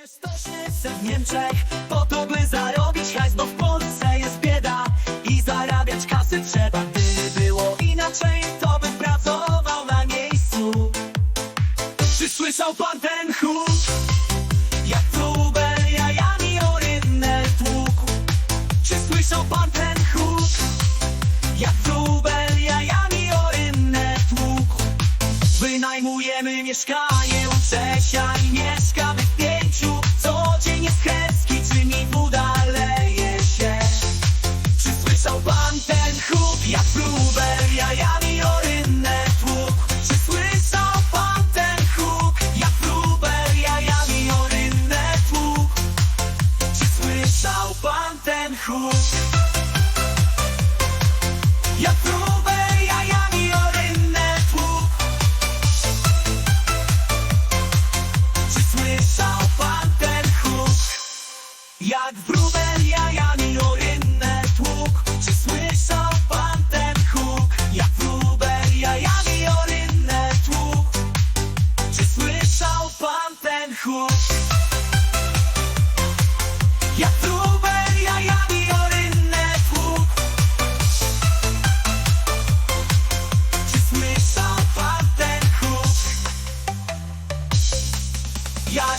się stocznie w Niemczech Po to by zarobić hajs, bo w Polsce jest bieda I zarabiać kasy trzeba Gdyby było inaczej, to bym pracował na miejscu Czy słyszał pan ten huk? Jak trubel jajami o rynnę tłukł Czy słyszał pan ten huk? Jak trubel jajami o rynnę tłukł Wynajmujemy mieszkanie u Czy słyszał pan ten huk? Jak wróbel jajami o tłuk Czy słyszał pan ten huk? Jak wróbel jajami o tłuk Czy słyszał pan ten huk? Jak tłuk Czy słyszał chłód Jak próbę jajami o rynnę tłuk Czy słyszał pan ten huk? Jak